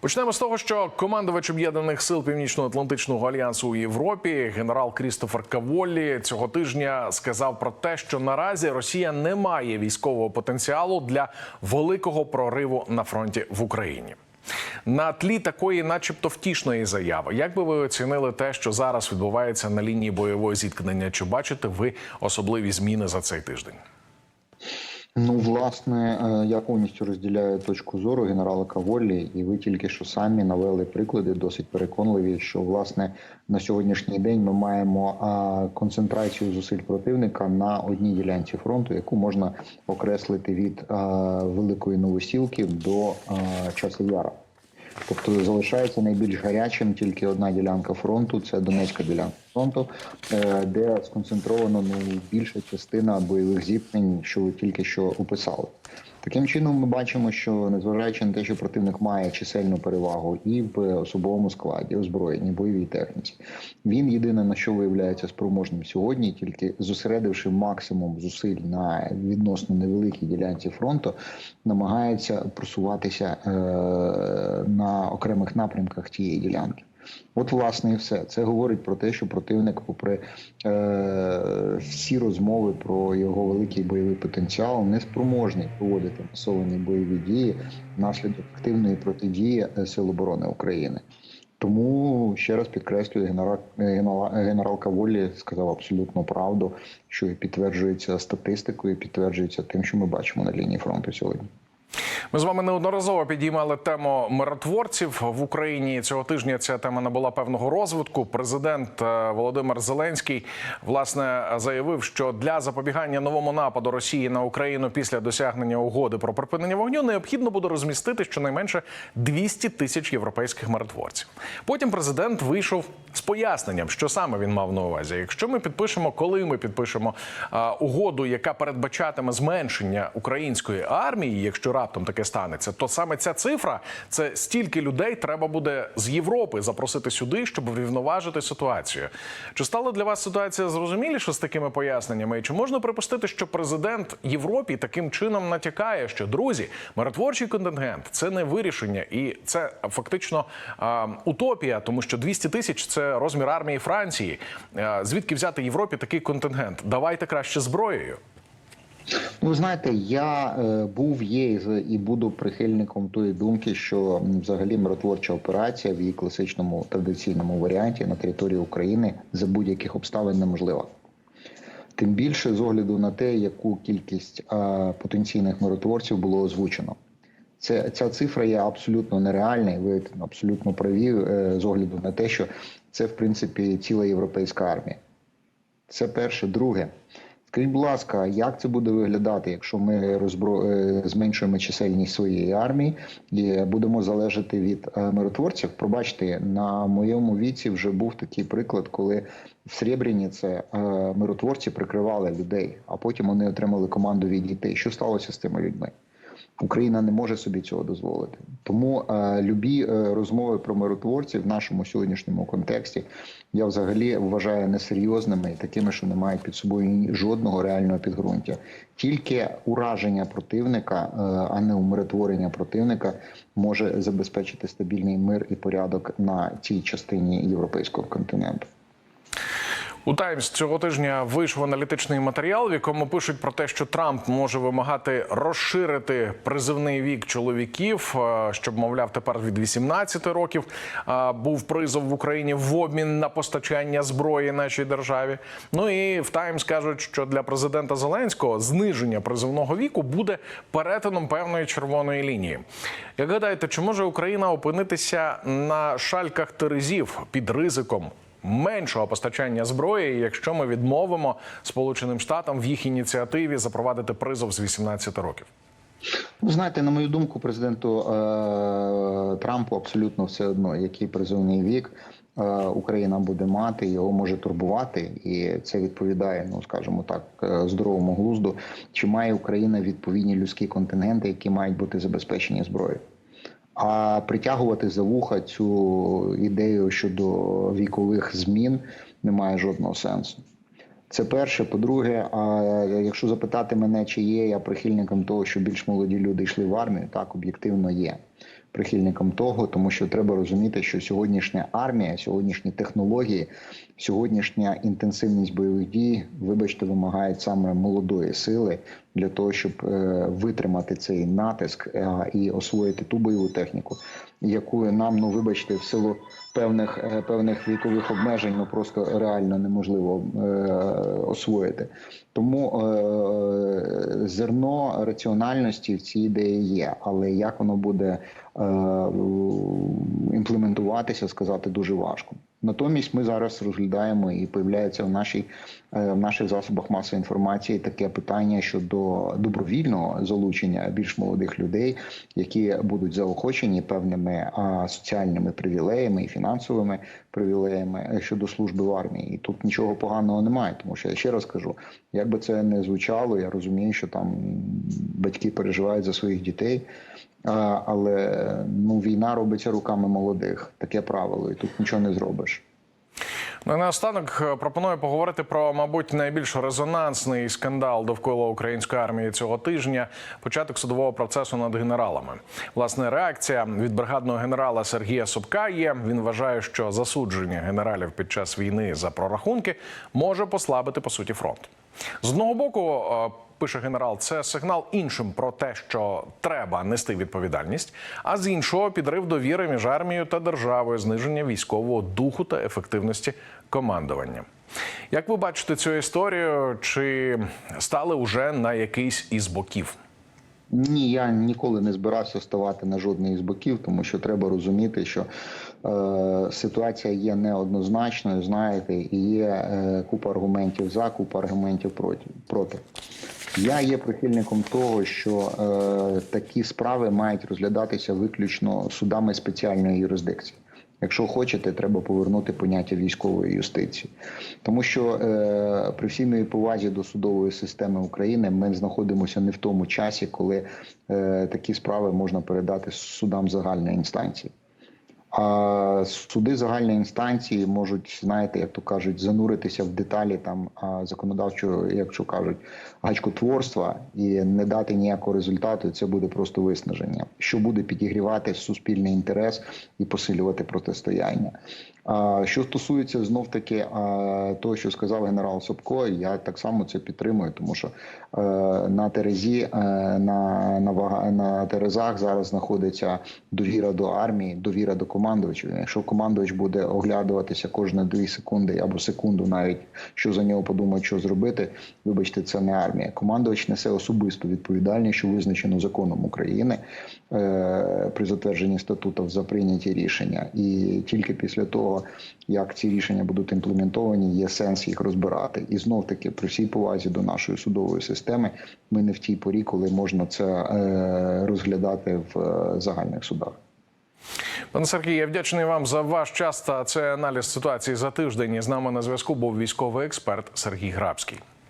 Почнемо з того, що командувач об'єднаних сил Північно-Атлантичного альянсу у Європі, генерал Крістофер Каволлі, цього тижня сказав про те, що наразі Росія не має військового потенціалу для великого прориву на фронті в Україні. На тлі такої, начебто, втішної заяви, як би ви оцінили те, що зараз відбувається на лінії бойового зіткнення? Чи бачите ви особливі зміни за цей тиждень? Ну, власне, е, я повністю розділяю точку зору генерала Каволі, і ви тільки що самі навели приклади досить переконливі, що власне на сьогоднішній день ми маємо концентрацію зусиль противника на одній ділянці фронту, яку можна окреслити від великої новосілки до часу яра. Тобто залишається найбільш гарячим тільки одна ділянка фронту це Донецька ділянка фронту, е, де сконцентровано більша частина бойових зіткнень, що ви тільки що описали. Таким чином, ми бачимо, що незважаючи на те, що противник має чисельну перевагу і в особовому складі, озброєнні, бойовій техніці, він єдине на що виявляється спроможним сьогодні, тільки зосередивши максимум зусиль на відносно невеликій ділянці фронту, намагається просуватися е, на окремих напрямках цієї ділянки. От, власне, і все. Це говорить про те, що противник, попри е, всі розмови про його великий бойовий потенціал, не спроможний проводити масовані бойові дії внаслідок активної протидії е, Сил оборони України. Тому ще раз підкреслюю, генерал, генерал, генерал Каволі сказав абсолютно правду, що підтверджується статистикою, підтверджується тим, що ми бачимо на лінії фронту сьогодні. Ми з вами неодноразово підіймали тему миротворців в Україні. Цього тижня ця тема набула певного розвитку. Президент е, Володимир Зеленський власне заявив, що для запобігання новому нападу Росії на Україну після досягнення угоди про припинення вогню необхідно буде розмістити щонайменше 200 тисяч європейських миротворців. Потім президент вийшов з поясненням, що саме він мав на увазі. Якщо ми підпишемо, коли ми підпишемо е, угоду, яка передбачатиме зменшення української армії, якщо раптом таке станеться, то саме ця цифра це стільки людей треба буде з Європи запросити сюди, щоб врівноважити ситуацію. Чи стала для вас ситуація зрозуміліша з такими поясненнями? Чи можна припустити, що президент Європі таким чином натякає, що друзі, миротворчий контингент це не вирішення, і це фактично а, утопія, тому що 200 тисяч це розмір армії Франції. А, звідки взяти Європі такий контингент? Давайте краще зброєю. Ну, ви знаєте, я е, був, є і буду прихильником тої думки, що взагалі миротворча операція в її класичному традиційному варіанті на території України за будь-яких обставин неможлива. Тим більше з огляду на те, яку кількість потенційних миротворців було озвучено. Це ця цифра є абсолютно нереальна, і ви абсолютно праві е, з огляду на те, що це в принципі ціла європейська армія. Це перше. Друге, скажіть, будь ласка, як це буде виглядати, якщо ми розбро... е, зменшуємо чисельність своєї армії і будемо залежати від е, миротворців? Пробачте, на моєму віці вже був такий приклад, коли в Сребрениці це миротворці прикривали людей, а потім вони отримали команду відійти. Що сталося з тими людьми? Україна не може собі цього дозволити. Тому е, любі е, розмови про миротворців в нашому сьогоднішньому контексті я взагалі вважаю несерйозними і такими, що не мають під собою жодного реального підґрунтя. Тільки ураження противника, е, а не умиротворення противника, може забезпечити стабільний мир і порядок на цій частині європейського континенту. У Таймс цього тижня вийшов аналітичний матеріал, в якому пишуть про те, що Трамп може вимагати розширити призивний вік чоловіків, щоб, мовляв, тепер від 18 років був призов в Україні в обмін на постачання зброї нашій державі. Ну і в Таймс кажуть, що для президента Зеленського зниження призивного віку буде перетином певної червоної лінії. Як гадаєте, чи може Україна опинитися на шальках терезів під ризиком? Меншого постачання зброї, якщо ми відмовимо Сполученим Штатам в їх ініціативі запровадити призов з 18 років. Ви знаєте, на мою думку, президенту е, Трампу абсолютно все одно, який призовний вік е, Україна буде мати, його може турбувати, і це відповідає, ну скажімо так, е, здоровому глузду. Чи має Україна відповідні людські контингенти, які мають бути забезпечені зброєю? А притягувати за вуха цю ідею щодо вікових змін немає жодного сенсу. Це перше. По-друге, а якщо запитати мене, чи є я прихильником того, що більш молоді люди йшли в армію, так об'єктивно є. прихильником того, тому що треба розуміти, що сьогоднішня армія, сьогоднішні технології, сьогоднішня інтенсивність бойових дій, вибачте, вимагають саме молодої сили для того, щоб е, витримати цей натиск е, і освоїти ту бойову техніку, яку нам, ну вибачте, в силу певних е, певних вікових обмежень, ну просто реально неможливо освоїти. Тому зерно раціональності в цій ідеї є, але як воно буде імплементуватися, сказати дуже важко. Натомість ми зараз розглядаємо і появляється в нашій е, в наших засобах масової інформації таке питання щодо добровільного залучення більш молодих людей, які будуть заохочені певними соціальними привілеями і фінансовими привілеями е, щодо служби в армії. І тут нічого поганого немає, тому що я ще раз кажу, як би це не звучало, я розумію, що там батьки переживають за своїх дітей. Але ну війна робиться руками молодих, таке правило, і тут нічого не зробиш. Ну наостанок е, пропоную поговорити про, мабуть, найбільш резонансний скандал довкола української армії цього тижня. Початок судового процесу над генералами. Власне, реакція від бригадного генерала Сергія Собка є. Він вважає, що засудження генералів під час війни за прорахунки може послабити по суті фронт. З одного боку, е, пише генерал, це сигнал іншим про те, що треба нести відповідальність. А з іншого підрив довіри між армією та державою, зниження військового духу та ефективності командування. Як ви бачите цю історію? Чи стали уже на якийсь із боків? Ні, я ніколи не збирався ставати на жодний із боків, тому що треба розуміти, що е, ситуація є неоднозначною, знаєте, і є е, купа аргументів за, купа аргументів проти. проти. Я є прихильником того, що е, такі справи мають розглядатися виключно судами спеціальної юрисдикції. Якщо хочете, треба повернути поняття військової юстиції, тому що е, при всій моїй повазі до судової системи України ми знаходимося не в тому часі, коли е, такі справи можна передати судам загальної інстанції. А суди загальної інстанції можуть, знаєте, як то кажуть, зануритися в деталі там законодавчого, якщо кажуть, гачкотворства і не дати ніякого результату. Це буде просто виснаження, що буде підігрівати суспільний інтерес і посилювати протистояння. Що стосується знов таки того, що сказав генерал Собко, я так само це підтримую, тому що е, на терезі е, на, на, на терезах зараз знаходиться довіра до армії, довіра до командувачів. Якщо командувач буде оглядуватися кожні дві секунди або секунду, навіть що за нього подумають, що зробити, вибачте, це не армія. Командувач несе особисту відповідальність, що визначено законом України е, при затвердженні статутів за прийняті рішення, і тільки після того, як ці рішення будуть імплементовані, є сенс їх розбирати. І знов таки, при всій повазі до нашої судової системи, ми не в тій порі, коли можна це е, розглядати в е, загальних судах. Пане Сергій, я вдячний вам за ваш час та це аналіз ситуації за тиждень. І з нами на зв'язку був військовий експерт Сергій Грабський.